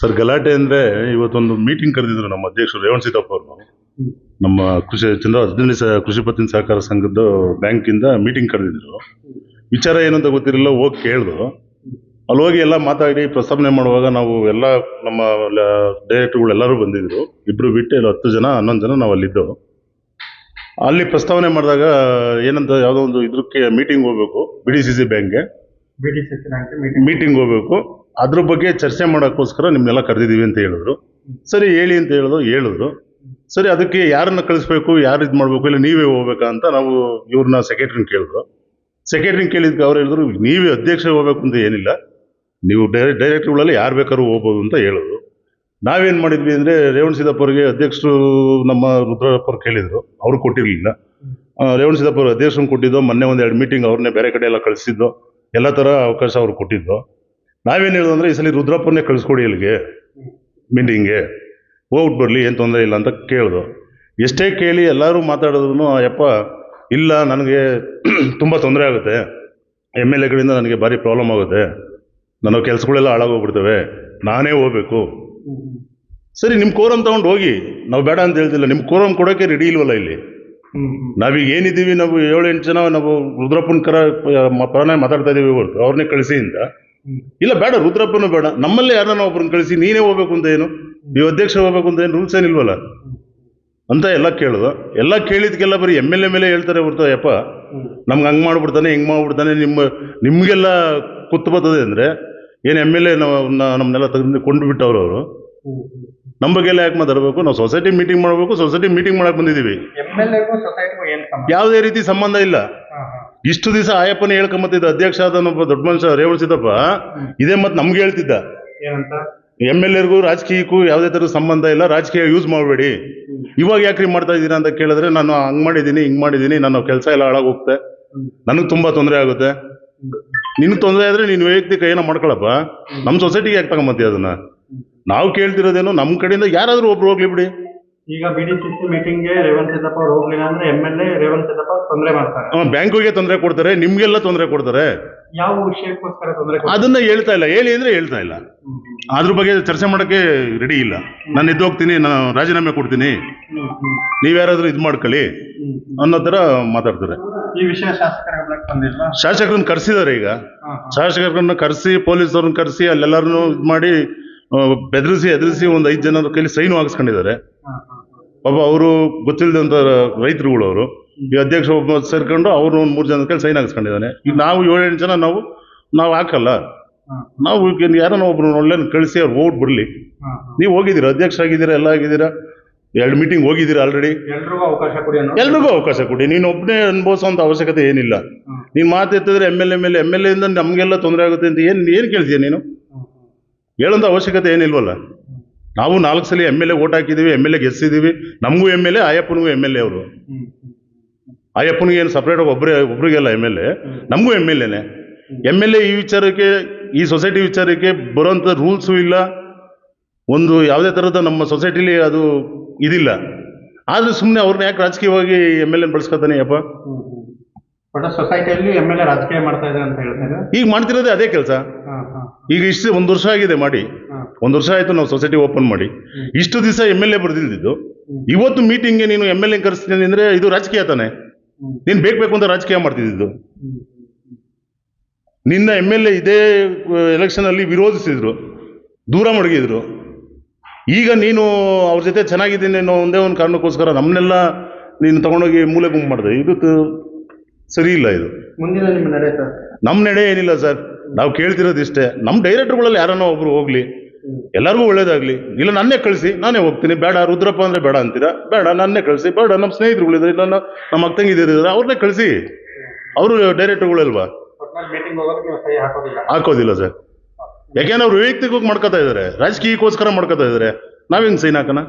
Sir ಗಲಾಟೆ ಅಂದ್ರೆ ಇವತ್ತೊಂದು ಮೀಟಿಂಗ್ ಕರೆದಿದ್ರು ನಮ್ಮ ಅಧ್ಯಕ್ಷರು ರೇವಣ್ ಸಿದ್ದಪ್ಪ ಅವರು. ನಮ್ಮ ಕೃಷಿ ಚಂದ್ರ ಹದಿನೈದು ಸ- ಕೃಷಿ ಪತ್ತಿನ ಸಹಕಾರ ಸಂಘದ ಬ್ಯಾಂಕಿಂದ ಮೀಟಿಂಗ್ ಕರೆದಿದ್ರು. ವಿಚಾರ ಏನಂತ ಗೊತ್ತಿರಲಿಲ್ಲ ಹೋಗಿ ಕೇಳಿದ್ರು ಅಲ್ಲಿ ಹೋಗಿ ಎಲ್ಲ ಮಾತಾಡಿ ಪ್ರಸ್ತಾವನೆ ಮಾಡುವಾಗ ನಾವು ಎಲ್ಲ ನಮ್ಮ ಡೈರೆಕ್ಟರ್ಗಳು ಎಲ್ಲರೂ ಬಂದಿದ್ರು. ಇಬ್ರು ಬಿಟ್ಟು ಇಲ್ಲ ಹತ್ತು ಜನ ಹನ್ನೊಂದು ಜನ ನಾವು ಅಲ್ಲಿದ್ದು. ಅಲ್ಲಿ ಪ್ರಸ್ತಾವನೆ ಮಾಡಿದಾಗ ಏನಂತ ಯಾವುದೋ ಒಂದು ಇದಕ್ಕೆ ಮೀಟಿಂಗ್ ಹೋಗ್ಬೇಕು ಬಿ ಡಿ ಸಿ ಸಿ ಬ್ಯಾಂಕ್ಗೆ ಬ್ಯಾಂಕ್ ಮೀಟಿಂಗ್ ಹೋಗ್ಬೇಕು. ಅದ್ರ ಬಗ್ಗೆ ಚರ್ಚೆ ಮಾಡೋಕ್ಕೋಸ್ಕರ ನಿಮ್ಮನ್ನೆಲ್ಲ ಕರೆದಿದ್ದೀವಿ ಅಂತ ಹೇಳಿದ್ರು. ಸರಿ, ಹೇಳಿ ಅಂತ ಹೇಳಿದ್ರು ಹೇಳಿದ್ರು. ಸರಿ, ಅದಕ್ಕೆ ಯಾರನ್ನ ಕಳಿಸ್ಬೇಕು, ಯಾರು ಇದು ಮಾಡ್ಬೇಕು, ಇಲ್ಲ ನೀವೇ ಹೋಗ್ಬೇಕಾ ಅಂತ ನಾವು ಇವ್ರನ್ನ ಸೆಕ್ರೆಟ್ರಿನ ಕೇಳಿದ್ರು. ಸೆಕ್ರೆಟ್ರಿನ ಕೇಳಿದ್ಕೆ ಅವ್ರು ಹೇಳಿದ್ರು, ನೀವೇ ಅಧ್ಯಕ್ಷ ಹೋಗ್ಬೇಕು ಅಂತ ಏನಿಲ್ಲ. ನೀವು ಡೈರೆಕ್ಟ್ ಡೈರೆಕ್ಟ್ಗಳಲ್ಲಿ ಯಾರು ಬೇಕಾದ್ರೂ ಹೋಗ್ಬೋದು ಅಂತ ಹೇಳಿದ್ರು. ನಾವೇನು ಮಾಡಿದ್ವಿ ಅಂದರೆ ರೇವಣ್ ಸಿದ್ದಪ್ಪ ಅವರಿಗೆ ಅಧ್ಯಕ್ಷರು ನಮ್ಮ ರುದ್ರಪ್ಪ ಕೇಳಿದರು. ಅವರು ಕೊಟ್ಟಿರಲಿಲ್ಲ. ರೇವಣ್ ಸಿದ್ದಪ್ಪ ಅವರು ಅಧ್ಯಕ್ಷರನ್ನ ಕೊಟ್ಟಿದ್ದು, ಮೊನ್ನೆ ಒಂದು ಎರಡು ಮೀಟಿಂಗ್ ಅವ್ರನ್ನೇ ಬೇರೆ ಕಡೆ ಎಲ್ಲ ಕಳಿಸಿದ್ದು. ಎಲ್ಲ ಥರ ಅವಕಾಶ ಅವ್ರು ಕೊಟ್ಟಿದ್ದು. ನಾವೇನು ಹೇಳೋದು ಅಂದರೆ ಈ ಸಲ ರುದ್ರಪ್ಪನ್ನೇ ಕಳಿಸ್ಕೊಡಿ ಇಲ್ಲಿಗೆ, ಮೀಟಿಂಗ್ಗೆ. ಹೋಗ್ಬಿಟ್ಟು ಬರಲಿ, ಏನು ತೊಂದರೆ ಇಲ್ಲ ಅಂತ ಕೇಳಿದ್ರು ಎಷ್ಟೇ ಕೇಳಿ ಎಲ್ಲರೂ ಮಾತಾಡಿದ್ರು ಯಪ್ಪ ಇಲ್ಲ, ನನಗೆ ತುಂಬ ತೊಂದರೆ ಆಗುತ್ತೆ. ಎಂ ಎಲ್ ಎಗಳಿಂದ ನನಗೆ ಭಾರಿ ಪ್ರಾಬ್ಲಮ್ ಆಗುತ್ತೆ. ನನ್ನ ಕೆಲಸಗಳೆಲ್ಲ ಹಾಳಾಗೋಗ್ಬಿಡ್ತವೆ. ನಾನೇ ಹೋಗ್ಬೇಕು. ಸರಿ ನಿಮ್ಮ ಕೋರಮ್ ತೊಗೊಂಡು ಹೋಗಿ. ನಾವು ಬೇಡ ಅಂತ ಹೇಳ್ತಿಲ್ಲ. ನಿಮ್ಮ ಕೋರಮ್ ಕೊಡೋಕ್ಕೆ ರೆಡಿ ಇಲ್ವಲ್ಲ ಇಲ್ಲಿ? ನಾವೀಗ ಏನಿದ್ದೀವಿ, ನಾವು ಏಳು ಎಂಟು ಜನ, ನಾವು ರುದ್ರಪ್ಪನ ಕರ ಮಾತಾಡ್ತಾ ಇದ್ದೀವಿ ಅವ್ರನ್ನೇ ಕಳಿಸಿ ಅಂತ. ಇಲ್ಲ ಬೇಡ ರುದ್ರಪ್ಪನೂ ಬೇಡ. ನಮ್ಮಲ್ಲೇ ಯಾರನ್ನ ಒಬ್ರನ್ನ ಕಳಿಸಿ ನೀನೇ ಹೋಗ್ಬೇಕು ಅಂತ ಏನು? ನೀವು ಅಧ್ಯಕ್ಷ ಹೋಗ್ಬೇಕು ಅಂತ ಏನು ರೂಲ್ಸ್ ಏನಿಲ್ವಲ್ಲ? ಅಂತ ಎಲ್ಲ ಕೇಳೋದು ಎಲ್ಲ ಕೇಳಿದ್ಕೆಲ್ಲ ಬರೀ ಎಂ ಎಲ್ ಎ ಮೇಲೆ ಹೇಳ್ತಾರೆ ಹೊರತು ಯಪ್ಪ ನಮ್ಗೆ ಹಂಗೆ ಮಾಡ್ಬಿಡ್ತಾನೆ ಹಿಂಗೆ ಮಾಡ್ಬಿಡ್ತಾನೆ ನಿಮ್ಮ ನಿಮಗೆಲ್ಲ ಕುತ್ತು ಬರ್ತದೆ ಅಂದರೆ ಏನು ಎಂ ಎಲ್ ಎ ನಮ್ಮನ್ನೆಲ್ಲ ತೆಗೆದು ಕೊಂಡು ಬಿಟ್ಟವ್ರು ಅವರು. ನಮ್ಮ ಬಗ್ಗೆ ಎಲ್ಲ ಯಾಕೆ ಮಾತಾಡಬೇಕು? ನಾವು ಸೊಸೈಟಿ ಮೀಟಿಂಗ್ ಮಾಡಬೇಕು ಸೊಸೈಟಿ ಮೀಟಿಂಗ್ ಮಾಡಕ್ಕೆ ಬಂದಿದ್ದೀವಿ. ಯಾವುದೇ ರೀತಿ ಸಂಬಂಧ ಇಲ್ಲ. ಇಷ್ಟು ದಿವಸ ಆಯಪ್ಪನ ಹೇಳ್ಕೊಂಬತ್ತಿದ್ದ ಅಧ್ಯಕ್ಷ ಆದನೊಬ್ಬ ದೊಡ್ಡ ಮನುಷ್ಯ ರೇವಣ ಸಿದ್ದಪ್ಪ ಇದೇ ಮತ್ತೆ ನಮ್ಗೆ ಹೇಳ್ತಿದ್ದ. ಏನಂತ? ಎಂ ಎಲ್ ಎರ್ಗೂ ರಾಜಕೀಯಕ್ಕೂ ಯಾವುದೇ ಥರದ ಸಂಬಂಧ ಇಲ್ಲ ರಾಜಕೀಯ ಯೂಸ್ ಮಾಡಬೇಡಿ. ಇವಾಗ ಯಾಕ್ರಿ ಮಾಡ್ತಾ ಇದ್ದೀರಾ ಅಂತ ಕೇಳಿದ್ರೆ ನಾನು ಹಂಗ್ ಮಾಡಿದ್ದೀನಿ ಹಿಂಗ್ ಮಾಡಿದ್ದೀನಿ ನಾನು ಕೆಲಸ ಎಲ್ಲ ಹಾಳಾಗಿ ಹೋಗುತ್ತೆ ನನಗೆ ತುಂಬಾ ತೊಂದರೆ ಆಗುತ್ತೆ. ನಿನ್ಗೆ ತೊಂದರೆ ಆದ್ರೆ ನೀನು ವೈಯಕ್ತಿಕ ಏನೋ ಮಾಡ್ಕೊಳಪ್ಪ. ನಮ್ಮ ಸೊಸೈಟಿಗೆ ಯಾಕೆ ತಗೊಂಬತ್ತೀಯ ಅದನ್ನ? ನಾವು ಕೇಳ್ತಿರೋದೇನು ನಮ್ಮ ಕಡೆಯಿಂದ ಯಾರಾದ್ರೂ ಒಬ್ರು ಹೋಗ್ಲಿ ಬಿಡಿ. ಈಗ ಬಿ ಡಿ ಸಿ ಸಿ ಮೀಟಿಂಗ್ಗೆ ರೇವಂತ್ ಸಿದ್ದಪ್ಪ ಅವ್ರು ಹೋಗ್ಲಿಲ್ಲ ಅಂದ್ರೆ M L A Revanth Siddappa ತೊಂದರೆ ಮಾಡ್ತಾರೆ. ಬ್ಯಾಂಕಿಗೆ ತೊಂದರೆ ಕೊಡ್ತಾರೆ ನಿಮ್ಗೆಲ್ಲ ತೊಂದರೆ ಕೊಡ್ತಾರೆ. ಯಾವ ವಿಷಯಕ್ಕೋಸ್ಕರ ತೊಂದರೆ ಅದನ್ನ ಹೇಳ್ತಾ ಇಲ್ಲ ಹೇಳಿ ಅಂದ್ರೆ ಹೇಳ್ತಾ ಇಲ್ಲ. ಅದ್ರ ಬಗ್ಗೆ ಚರ್ಚೆ ಮಾಡಕ್ಕೆ ರೆಡಿ ಇಲ್ಲ. ನಾನು ಎದ್ದು ಹೋಗ್ತೀನಿ ನಾನು ರಾಜೀನಾಮೆ ಕೊಡ್ತೀನಿ. ನೀವ್ಯಾರಾದ್ರೂ ಇದು ಮಾಡ್ಕೊಳ್ಳಿ ಅನ್ನೋ ತರ ಮಾತಾಡ್ತಾರೆ. ಈ ವಿಷಯ ಶಾಸಕರ ಗಮನಕ್ಕೆ ಬಂದಿಲ್ವಾ? ಶಾಸಕರನ್ನ ಕರೆಸಿದ್ದಾರೆ ಈಗ. ಶಾಸಕರನ್ನ ಕರೆಸಿ ಪೊಲೀಸರನ್ನ ಕರೆಸಿ ಅಲ್ಲೆಲ್ಲರನ್ನು ಇದು ಮಾಡಿ ಬೆದರಿಸಿ ಎದುರಿಸಿ ಒಂದು ಐದು ಜನರ ಕೈಲಿ ಸೈನು ಹಾಕಿಸ್ಕೊಂಡಿದ್ದಾರೆ. ಪಾಪ ಅವರು ಗೊತ್ತಿಲ್ಲದಂತ ರೈತರುಗಳು ಅವರು ಈ ಅಧ್ಯಕ್ಷ ಒಬ್ಬ ಸೇರ್ಕೊಂಡು ಅವ್ರು ಒಂದು ಮೂರು ಜನ ಸೈನ್ ಹಾಕಿಸ್ಕೊಂಡಿದ್ದಾನೆ. ಈಗ ನಾವು ಏಳೆಂಟು ಜನ ನಾವು ನಾವು ಹಾಕಲ್ಲ. ನಾವು ಯಾರನ್ನ ಒಬ್ರು ಒಳ್ಳೆ ಕಳಿಸಿ ಅವ್ರು ಓಟ್ ಬರಲಿ. ನೀವು ಹೋಗಿದ್ದೀರಾ? ಅಧ್ಯಕ್ಷ ಆಗಿದ್ದೀರಾ? ಎಲ್ಲ ಆಗಿದ್ದೀರಾ? ಎರಡು ಮೀಟಿಂಗ್ ಹೋಗಿದ್ದೀರಾ ಆಲ್ರೆಡಿ ಎಲ್ರಿಗೂ ಅವಕಾಶ ಕೊಡಿ ಅನ್ನೋ ಎಲ್ರಿಗೂ ಅವಕಾಶ ಕೊಡಿ. ನೀನು ಒಬ್ಬನೇ ಅನುಭವಿಸುವಂತ ಅವಶ್ಯಕತೆ ಏನಿಲ್ಲ. ನೀನು ಮಾತು ಎತ್ತಿದ್ರೆ M L M L M L ಎಂದ ನಮಗೆಲ್ಲ ತೊಂದರೆ ಆಗುತ್ತೆ ಅಂತ ಏನು ಏನು ಕೇಳ್ತೀಯ ನೀನು? ಹೇಳೋಂಥ ಅವಶ್ಯಕತೆ ಏನಿಲ್ವಲ್ಲ. ನಾವು ನಾಲ್ಕು ಸಲ ಎಂ ಎಲ್ ಎ ಓಟ್ ಹಾಕಿದ್ದೀವಿ ಎಂ ಎಲ್ ಎ ಗೆಲ್ಸಿದ್ದೀವಿ ನಮಗೂ ಎಂ ಎಲ್ ಎ ಆಯಪ್ಪನಿಗೂ ಎಂ ಎಲ್ ಎ ಅವರು. ಆಯಪ್ಪನಿಗೆ ಏನು ಸಪ್ರೇಟಾಗಿ ಒಬ್ಬರೇ ಒಬ್ರಿಗೆಲ್ಲ ಎಂ ಎಲ್ ಎ ನಮಗೂ ಎಂ ಎಲ್ ಎನೇ. ಎಂ ಎಲ್ ಎ ಈ ವಿಚಾರಕ್ಕೆ ಈ ಸೊಸೈಟಿ ವಿಚಾರಕ್ಕೆ ಬರೋಂಥ ರೂಲ್ಸು ಇಲ್ಲ. ಒಂದು ಯಾವುದೇ ಥರದ ನಮ್ಮ ಸೊಸೈಟಿಲಿ ಅದು ಇದಿಲ್ಲ. ಆದರೂ ಸುಮ್ಮನೆ ಅವ್ರನ್ನ ಯಾಕೆ ರಾಜಕೀಯವಾಗಿ ಎಂ ಎಲ್ ಎನ್ ಬಳಸ್ಕೊತಾನೆ ಅಪ್ಪ. ಸೊಸೈಟಿಯಲ್ಲಿ ಎಂ ಎಲ್ ಎ ರಾಜಕೀಯ ಮಾಡ್ತಾ ಇದ್ದಾರೆ ಅಂತ ಹೇಳ್ತಾರೆ ಈಗ ಮಾಡ್ತಿರೋದೇ ಅದೇ ಕೆಲಸ. ಈಗ ಇಷ್ಟು ಒಂದು ವರ್ಷ ಆಗಿದೆ ಮಾಡಿ. ಒಂದು ವರ್ಷ ಆಯಿತು ನಾವು ಸೊಸೈಟಿ ಓಪನ್ ಮಾಡಿ. ಇಷ್ಟು ದಿವಸ ಎಂ ಎಲ್ ಎ ಬರ್ದಿಲ್ದಿದ್ದು. ಇವತ್ತು ಮೀಟಿಂಗ್ಗೆ ನೀನು ಎಂ ಎಲ್ ಎ ಕರೆಸ್ತೀನಿ ಅಂದರೆ ಇದು ರಾಜಕೀಯ ತಾನೆ. ನೀನು ಬೇಕು ಬೇಕು ಅಂತ ರಾಜಕೀಯ ಮಾಡ್ತಿದ್ದು ನಿನ್ನ ಎಂ ಎಲ್ ಎ ಇದೇ ಎಲೆಕ್ಷನಲ್ಲಿ ವಿರೋಧಿಸಿದ್ರು. ದೂರ ಮಡಗಿದ್ರು. ಈಗ ನೀನು ಅವ್ರ ಜೊತೆ ಚೆನ್ನಾಗಿದ್ದೀನಿ ಅನ್ನೋ ಒಂದೇ ಒಂದು ಕಾರಣಕ್ಕೋಸ್ಕರ ನಮ್ಮನ್ನೆಲ್ಲ ನೀನು ತಗೊಂಡೋಗಿ ಮೂಲೆ ಗುಂಪು ಮಾಡಿದೆ. ಇದು ಸರಿ ಇಲ್ಲ ಇದು. ನಮ್ಮ ನಡೆ ಏನಿಲ್ಲ ಸರ್. ನಾವು ಕೇಳ್ತಿರೋದು ಇಷ್ಟೇ ನಮ್ಮ ಡೈರೆಕ್ಟರ್ಗಳಲ್ಲಿ ಯಾರನ್ನೋ ಒಬ್ರು ಹೋಗ್ಲಿ. ಎಲ್ಲರಿಗೂ ಒಳ್ಳೇದಾಗ್ಲಿ. ಇಲ್ಲ ನನ್ನೇ ಕಳಿಸಿ. ನಾನೇ ಹೋಗ್ತೀನಿ. ಬೇಡ ರುದ್ರಪ್ಪ ಅಂದ್ರೆ ಬೇಡ ಅಂತೀರಾ? ಬೇಡ ನನ್ನೇ ಕಳಿಸಿ. ಬೇಡ ನಮ್ಮ ಸ್ನೇಹಿತರುಗಳಿದ್ರೆ ಇಲ್ಲ ನಮ್ಮ ಅಕ್ಕ ತಂಗಿದಿರಿದ್ರೆ ಅವ್ರನ್ನೇ ಕಳಿಸಿ. ಅವರು ಡೈರೆಕ್ಟರ್ಗಳಲ್ವಾ ಹಾಕೋದಿಲ್ಲ ಸರ್. ಯಾಕೆಂದ್ರೆ ಅವ್ರು ವೈಯಕ್ತಿಕವಾಗಿ ಮಾಡ್ಕೋತಾ ಇದ್ದಾರೆ. ರಾಜಕೀಯಕ್ಕೋಸ್ಕರ ಮಾಡ್ಕೋತಾ ಇದ್ದಾರೆ. ನಾವೇನ್ ಸೈನ್ ಹಾಕೋಣ?